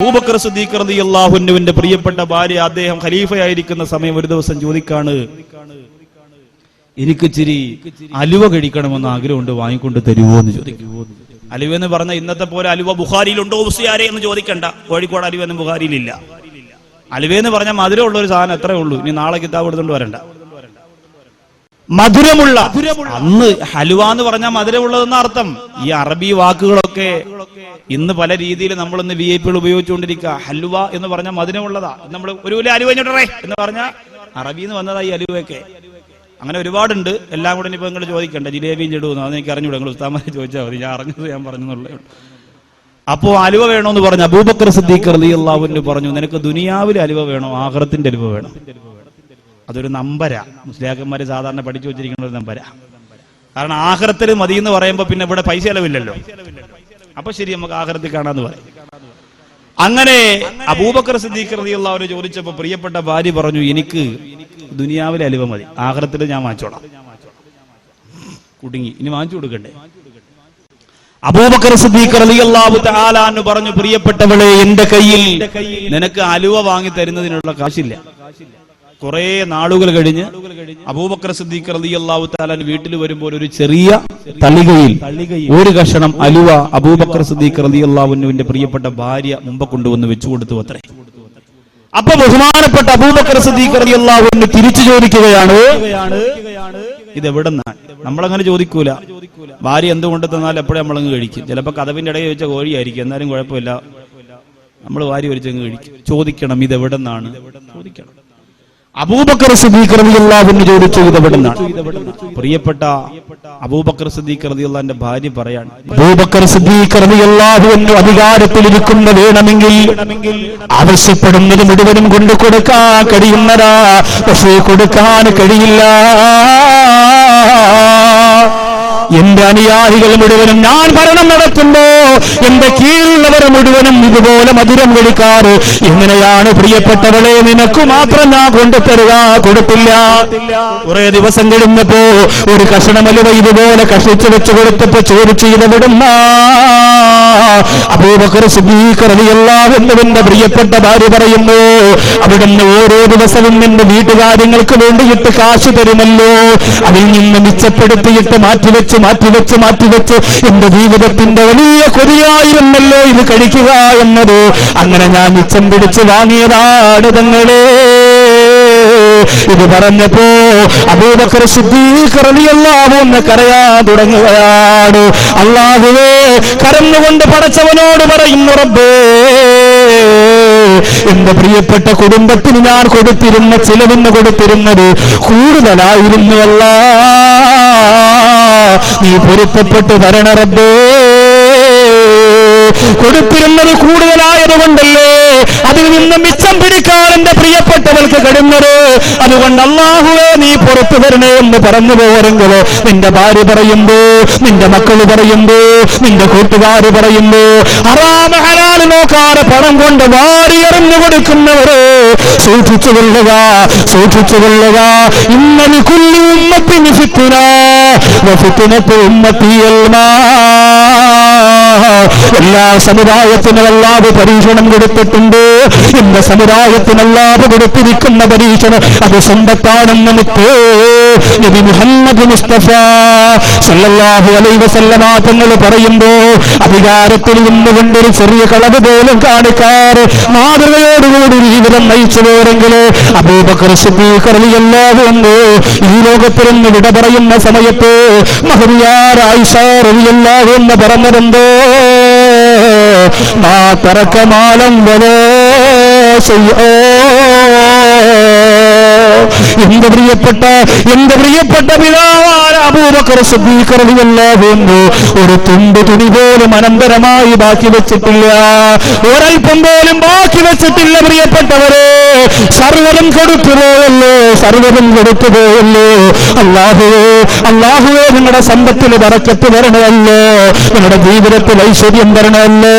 അബൂബക്കർ സിദ്ദീഖ് റളിയല്ലാഹുവിന്റെ പ്രിയപ്പെട്ട ഭാര്യ അദ്ദേഹം ഖലീഫയായിരിക്കുന്ന സമയം ഒരു ദിവസം ചോദിക്കാണ് എനിക്ക് ഇച്ചിരി അലുവ കഴിക്കണമെന്ന് ആഗ്രഹമുണ്ട് വാങ്ങിക്കൊണ്ട് തരുമോ എന്ന് ചോദിക്കുമോ അലുവ എന്ന് പറഞ്ഞ ഇന്നത്തെ പോലെ അലുവ ബുഖാരിയിലുണ്ടോ ഉസിയാരെ എന്ന് ചോദിക്കണ്ട. കോഴിക്കോട് അലുവ ഒന്നും ബുഹാരിയിലില്ല അലുവ എന്ന് പറഞ്ഞാൽ മധുരമുള്ള ഒരു സാധനം അത്രേ ഉള്ളൂ. ഇനി നാളെ കിതാബ് എടുത്തുകൊണ്ട് വരണ്ട. മധുരമുള്ള അന്ന് ഹലുവ എന്ന് പറഞ്ഞാൽ മധുരമുള്ളതെന്ന അർത്ഥം. ഈ അറബി വാക്കുകളൊക്കെ ഇന്ന് പല രീതിയിൽ നമ്മൾ ഇന്ന് വി ഐ പികൾ ഉപയോഗിച്ചുകൊണ്ടിരിക്കുക. ഹലുവ എന്ന് പറഞ്ഞാൽ മധുരമുള്ളതാ. നമ്മൾ ഒരു വലിയ അലുവ ഞൊട്ടറേ എന്ന് പറഞ്ഞാൽ അറബി എന്ന് വന്നതാ ഈ അലുവയൊക്കെ. അങ്ങനെ ഒരുപാടുണ്ട്. എല്ലാം കൂടെ ഇനിയിപ്പോ നിങ്ങൾ ചോദിക്കണ്ട. ജിലേബിയും ചെടുവെന്ന് അത് എനിക്ക് അറിഞ്ഞൂടെ. നിങ്ങൾ ഉസ്താമാരെ ചോദിച്ചാൽ മതി. ഞാൻ അറിഞ്ഞത് ഞാൻ പറഞ്ഞെന്നുള്ളേ അപ്പോൾ അപ്പോ അലുവ വേണമെന്ന് പറഞ്ഞു അബൂബക്കർ സിദ്ദീഖ് റളിയല്ലാഹു പറഞ്ഞു നിനക്ക് ദുനിയാവിൽ അലുവ വേണോ? ആഹ്റത്തിന്റെ അലുവ വേണം? അതൊരു നമ്പര. മുസ്ലിഹാക്കന്മാര് സാധാരണ പഠിച്ചു വെച്ചിരിക്കുന്ന ഒരു നമ്പര. കാരണം ആഹ്റത്തിൽ മതി എന്ന് പറയുമ്പോ പിന്നെ ഇവിടെ പൈസ ചെലവില്ലല്ലോ. അപ്പൊ ശരി നമുക്ക് ആഹ്റത്തിൽ കാണാന്ന് പറയും. അങ്ങനെ അബൂബക്കർ സിദ്ദീഖ് അവർ ചോദിച്ചപ്പോ പ്രിയപ്പെട്ട ഭാര്യ പറഞ്ഞു എനിക്ക് ദുനിയാവിലെ അലുവ മതി. ആഹ്റത്തിൽ ഞാൻ വാങ്ങിച്ചോളാം. കുടുങ്ങി. ഇനി വാങ്ങിച്ചു കൊടുക്കണ്ടേ? അബൂബക്കർ സിദ്ദീഖ് റളിയല്ലാഹു തആല എന്ന് പറഞ്ഞു പ്രിയപ്പെട്ടവളെ എന്റെ കയ്യിൽ നിനക്ക് അലുവ വാങ്ങി തരുന്നതിനുള്ള കാശില്ല. കുറെ നാളുകൾ കഴിഞ്ഞ് അബൂബക്കർ സിദ്ദീഖ് റലി അള്ളാഹു താലൻ വീട്ടിൽ വരുമ്പോൾ ഒരു ചെറിയ തളികയിൽ ഒരു കഷണം അലുവ അബൂബക്കർ സിദ്ദീഖ് റളിയല്ലാഹുവിന്റെ പ്രിയപ്പെട്ട ഭാര്യ മുമ്പ് കൊണ്ടുവന്ന് വെച്ചു കൊടുത്തു അത്രേ. അപ്പൊ ബഹുമാനപ്പെട്ട അബൂബക്കർ സിദ്ദീഖ് റളിയല്ലാഹു തിരിച്ചു ചോദിക്കുകയാണ് ഇത് എവിടെന്നാണ് നമ്മളങ്ങനെ ചോദിക്കൂല. ഭാര്യ എന്തുകൊണ്ട് തന്നാൽ എപ്പോഴും നമ്മളങ്ങ് കഴിക്കും. ചിലപ്പോ കഥവിന്റെ ഇടയിൽ വെച്ച കോഴിയായിരിക്കും. എന്നാലും കുഴപ്പമില്ല. നമ്മൾ വാരി ചെങ്ങ് കഴിക്കും. ചോദിക്കണം ഇത് എവിടെ ചോദിക്കണം. അബൂബക്കർ സിദ്ദീഖ് റളിയല്ലാഹു ചോദിച്ചു ഇത് പ്രിയപ്പെട്ട അബൂബക്കർ സിദ്ദീഖ് റളിയല്ലാഹുവിന്റെ ഭാര്യ പറയാണ്. അബൂബക്കർ സിദ്ദീഖ് റളിയല്ലാഹു അൻഹു അധികാരത്തിലിരിക്കുന്ന വേണമെങ്കിൽ ആവശ്യപ്പെടുന്നത് മുഴുവനും കൊണ്ടു കൊടുക്കാൻ കഴിയുന്നതാ. പക്ഷേ കൊടുക്കാൻ കഴിയില്ല. എന്റെ അനുയായികൾ മുഴുവനും ഞാൻ ഭരണം നടത്തുമ്പോ എന്റെ കീഴിലുള്ളവർ മുഴുവനും ഇതുപോലെ മധുരം കളിക്കാറ് എങ്ങനെയാണ് പ്രിയപ്പെട്ടവളെ നിനക്ക് മാത്രം ഞാൻ കൊണ്ടുതരുക കൊടുത്തില്ല. കുറെ ദിവസം കഴിഞ്ഞപ്പോ ഒരു കഷണമലുവ ഇതുപോലെ കഷിച്ചു വെച്ച് കൊടുത്തപ്പോ ചോദിച്ചു ചെയ്ത അബൂബക്കർ റളിയല്ലാഹു അൻഹുവിന്റെ പ്രിയപ്പെട്ട ഭാര്യ പറയുന്നു അവിടുന്ന് ഓരോ ദിവസവും എന്റെ വീട്ടുകാര്യങ്ങൾക്ക് വേണ്ടിയിട്ട് കാശ് തരുമല്ലോ. അതിൽ നിന്ന് മിച്ചപ്പെടുത്തിയിട്ട് മാറ്റിവെച്ച് മാറ്റിവെച്ച് മാറ്റിവെച്ച് എന്റെ ജീവിതത്തിന്റെ വലിയ കൊതിയായിരുന്നല്ലോ ഇത് കഴിക്കുക എന്നത്. അങ്ങനെ ഞാൻ മിച്ചം പിടിച്ച് വാങ്ങിയതാണ് തങ്ങളെ. ഇത് പറഞ്ഞപ്പോ അബൂബക്കർ അൻഹു കരയാൻ തുടങ്ങുകയാണ്. അള്ളാഹുവേ കരഞ്ഞുകൊണ്ട് പടച്ചവനോട് പറയുന്നു റബ്ബേ എന്റെ പ്രിയപ്പെട്ട കുടുംബത്തിന് ഞാൻ കൊടുത്തിരുന്ന ചിലവിന് കൊടുത്തിരുന്നത് കൂടുതലായിരുന്നു അല്ല. നീ പൊരുത്തപ്പെട്ട് തരണ റബ്ബേ. കൊടുത്തിരുന്നത് കൂടുതലായതുകൊണ്ടല്ലേ? അതിൽ നിന്ന് മിച്ചം പിടിക്കാൻ എന്റെ പ്രിയപ്പെട്ടവൾക്ക് കഴിയുന്നത്? അതുകൊണ്ട് അള്ളാഹുവേ നീ പുറത്തു വരണേ എന്ന് പറഞ്ഞു പോരെങ്കിലോ നിന്റെ ഭാര്യ പറയുമ്പോ നിന്റെ മക്കൾ പറയുമ്പോ നിന്റെ കൂട്ടുകാര് പറയുമ്പോ അറാമ ഹലാൽ നോക്കാതെ പണം കൊണ്ട് വാരി എറിഞ്ഞു കൊടുക്കുന്നവരോ സൂക്ഷിച്ചു കൊള്ളുക സൂക്ഷിച്ചു കൊള്ളുക. ഇന്നലെ കുല്ലി ഉമ്മത്തിന് ഫിത്തുന ഫിത്തുനത്ത് ഉമ്മത്തിയൽ എല്ലാ സമുദായത്തിനും അല്ലാതെ പരീക്ഷണം കൊടുത്തിട്ടുണ്ട്. എന്റെ സമുദായത്തിനല്ലാതെ കൊടുത്തിരിക്കുന്ന പരീക്ഷണം അത് സ്വന്തത്താണെന്ന് മുത്തേ നബി മുഹമ്മദ് മുസ്തഫ സല്ലല്ലാഹു അലൈഹി വസല്ലമ തങ്ങൾ പറയുമ്പോ അധികാരത്തിൽ നിന്നുകൊണ്ടൊരു ചെറിയ കളവ് പോലും കാണിക്കാറ്. മാതൃകയോടുകൂടി ജീവിതം നയിച്ചു പോരെങ്കിൽ അബൂബക്കർ സിദ്ദീഖ് റളിയല്ലാഹു അൻഹു ഈ വിട പറയുന്ന സമയത്ത് മഹരിയാർ റളിയല്ലാഹു എന്ന് പറഞ്ഞതെന്തോ? മാ തറക്കമാലം വലോ എന്റെ പ്രിയപ്പെട്ട എന്റെ പ്രിയപ്പെട്ട റളിയല്ലാഹു ഒരു തുണ്ട് തുണി പോലും അനന്തരമായി ബാക്കി വെച്ചിട്ടില്ല. ഒരൽപ്പം പോലും ബാക്കി വെച്ചിട്ടില്ല പ്രിയപ്പെട്ടവരെ. സർവതും കൊടുത്തു പോയല്ലോ സർവതും കൊടുത്തു പോയല്ലോ. അള്ളാഹുവേ അള്ളാഹുവേ നിങ്ങളുടെ സമ്പത്തിൽ വറക്കത്ത് വരണമല്ലോ നിങ്ങളുടെ ജീവിതത്തിൽ ഐശ്വര്യം വരണമല്ലോ